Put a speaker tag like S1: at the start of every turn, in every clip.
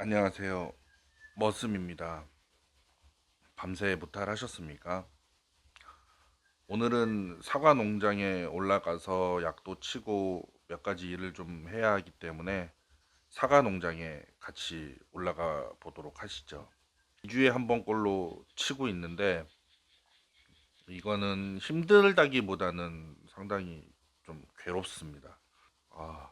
S1: 안녕하세요. 머슴입니다. 밤새 무탈하셨습니까? 오늘은 사과 농장에 올라가서 약도 치고 몇 가지 일을 좀 해야 하기 때문에 사과 농장에 같이 올라가 보도록 하시죠. 2주에 한 번꼴로 치고 있는데 이거는 힘들다기보다는 상당히 좀 괴롭습니다. 아,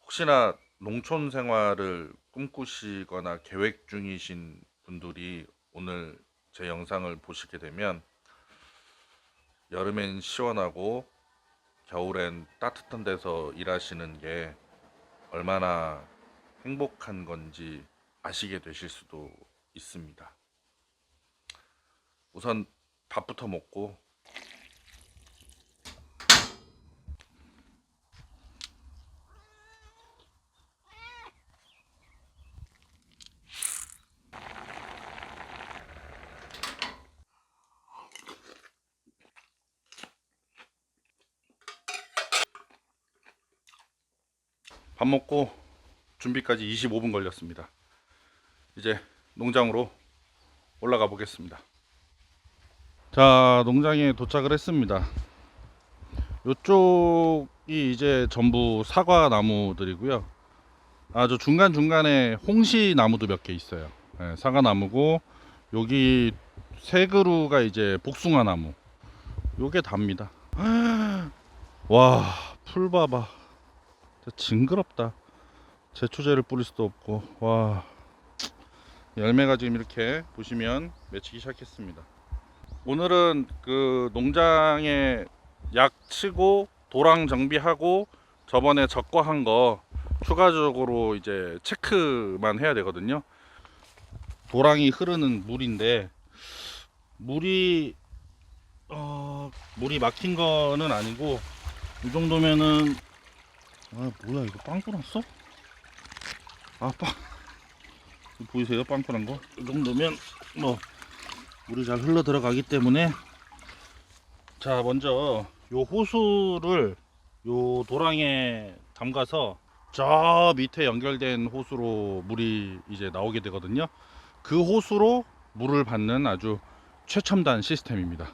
S1: 혹시나 농촌 생활을 꿈꾸시거나 계획 중이신 분들이 오늘 제 영상을 보시게 되면 여름엔 시원하고 겨울엔 따뜻한 데서 일하시는 게 얼마나 행복한 건지 아시게 되실 수도 있습니다. 우선 밥부터 먹고 밥 먹고 준비까지 25분 걸렸습니다. 이제 농장으로 올라가 보겠습니다. 자, 농장에 도착을 했습니다. 이쪽이 이제 전부 사과 나무들이고요. 아주 중간 중간에 홍시 나무도 몇 개 있어요. 예, 사과 나무고 여기 세 그루가 이제 복숭아 나무. 요게 답니다. 와, 풀 봐봐. 징그럽다. 제초제를 뿌릴 수도 없고 와 열매가 지금 이렇게 보시면 맺히기 시작했습니다. 오늘은 그 농장에 약 치고 도랑 정비하고 저번에 적과한 거 추가적으로 이제 체크만 해야 되거든요. 도랑이 흐르는 물인데 물이 어 물이 막힌 거는 아니고 이 정도면은 아 뭐야 이거 빵꾸 났어? 아 빵. 이거 보이세요 빵꾸난 거? 이 정도면 뭐 물이 잘 흘러 들어가기 때문에 자 먼저 요 호수를 요 도랑에 담가서 저 밑에 연결된 호수로 물이 이제 나오게 되거든요. 그 호수로 물을 받는 아주 최첨단 시스템입니다.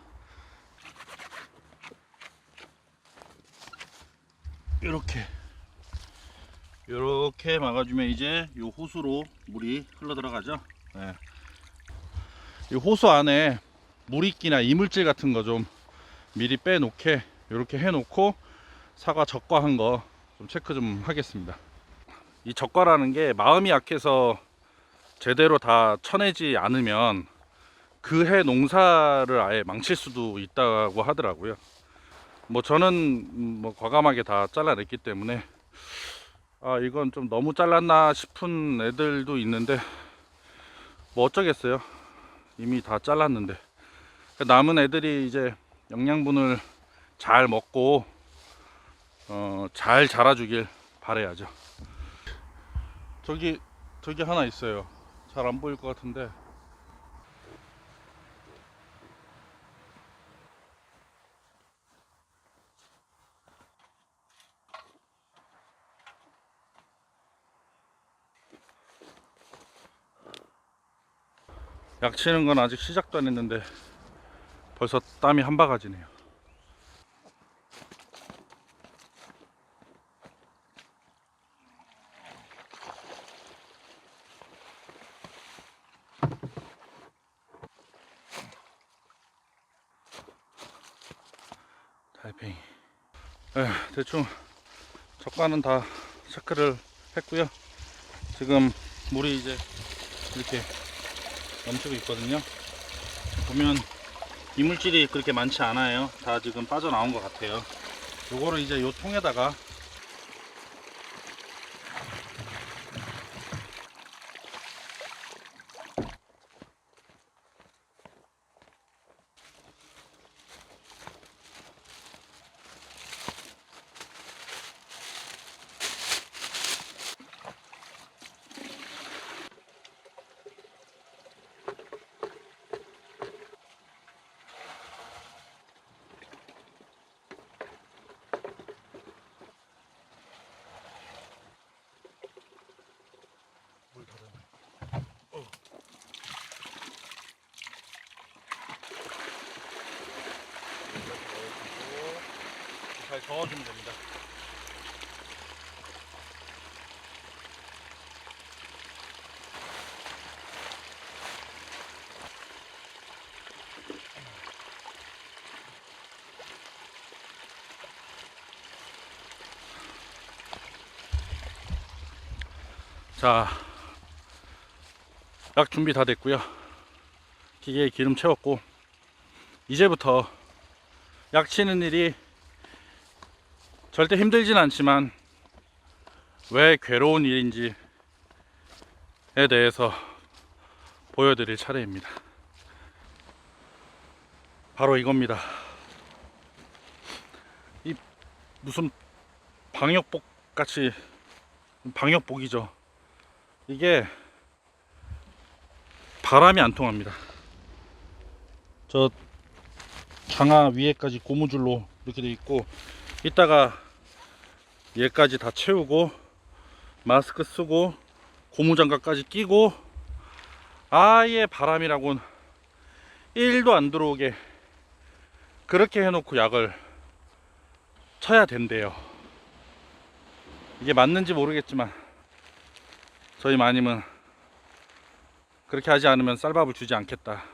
S1: 이렇게 이렇게 막아주면 이제 이 호수로 물이 흘러 들어가죠. 네. 이 호수 안에 물이끼나 이물질 같은 거 좀 미리 빼놓게 이렇게 해놓고 사과 적과한 거 좀 체크 좀 하겠습니다. 이 적과라는 게 마음이 약해서 제대로 다 쳐내지 않으면 그 해 농사를 아예 망칠 수도 있다고 하더라고요. 뭐 저는 음, 뭐 과감하게 다 잘라냈기 때문에 아 이건 좀 너무 잘랐나 싶은 애들도 있는데 뭐 어쩌겠어요. 이미 다 잘랐는데. 남은 애들이 이제 영양분을 잘 먹고 어, 잘 자라주길 바래야죠. 저기 저기 하나 있어요. 잘 안 보일 것 같은데 약 치는 건 아직 시작도 안 했는데 벌써 땀이 한 바가지네요. 달팽이. 에, 대충 적과는 다 체크를 했고요. 지금 물이 이제 이렇게 넘치고 있거든요. 보면 이물질이 그렇게 많지 않아요. 다 지금 빠져나온 것 같아요. 요거를 이제 요 통에다가 저어주면 됩니다. 자, 약 준비 다 됐고요. 기계에 기름 채웠고 이제부터 약 치는 일이 절대 힘들진 않지만 왜 괴로운 일인지에 대해서 보여드릴 차례입니다. 바로 이겁니다. 이 무슨 방역복 같이 방역복이죠. 이게 바람이 안 통합니다. 저 장화 위에까지 고무줄로 이렇게 돼 있고 이따가 얘까지 다 채우고 마스크 쓰고 고무장갑까지 끼고 아예 바람이라곤 1도 안 들어오게 그렇게 해놓고 약을 쳐야 된대요. 이게 맞는지 모르겠지만 저희 마님은 그렇게 하지 않으면 쌀밥을 주지 않겠다.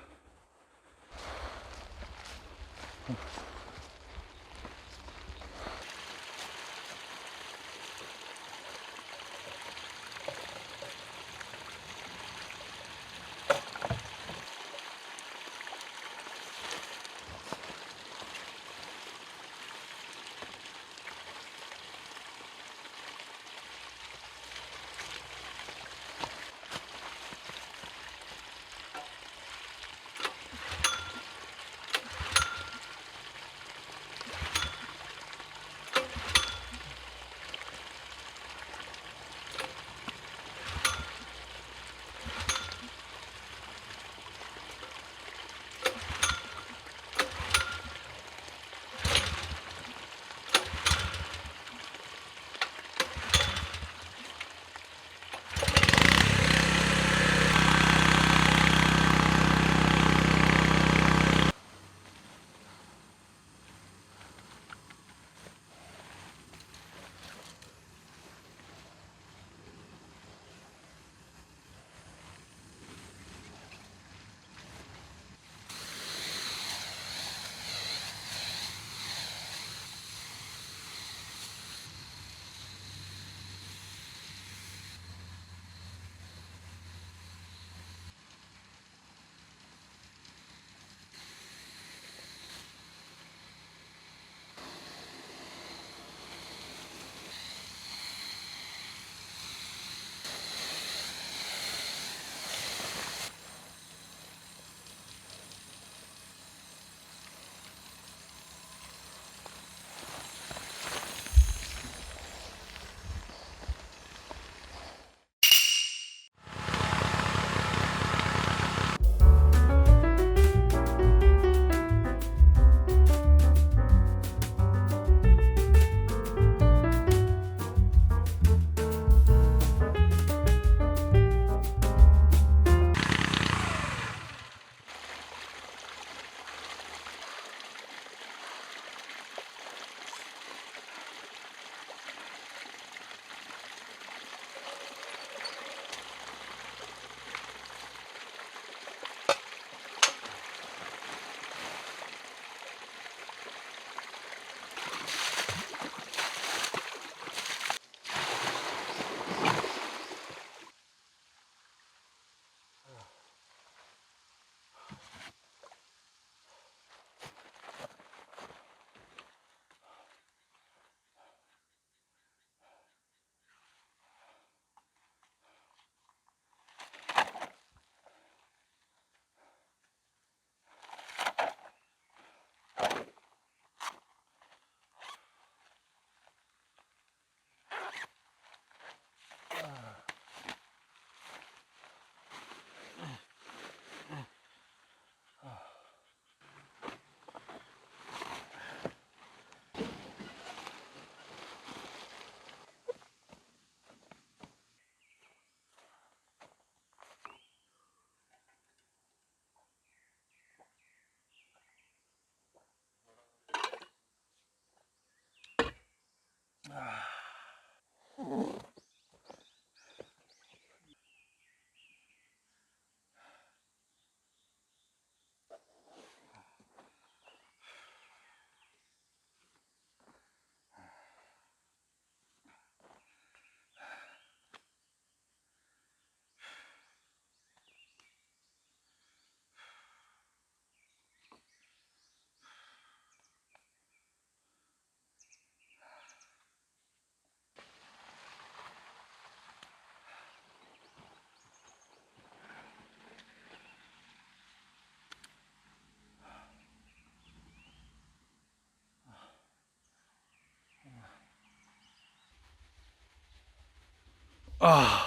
S1: 아,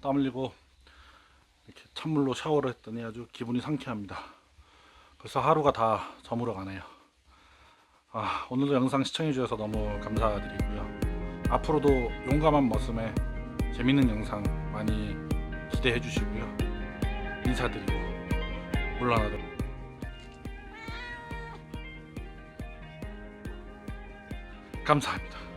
S1: 땀 흘리고 이렇게 찬물로 샤워를 했더니 아주 기분이 상쾌합니다. 벌써 하루가 다 저물어 가네요. 아, 오늘도 영상 시청해 주셔서 너무 감사드리고요. 앞으로도 용감한 머슴의 재밌는 영상 많이 기대해 주시고요. 인사드리고 물러나도록 감사합니다.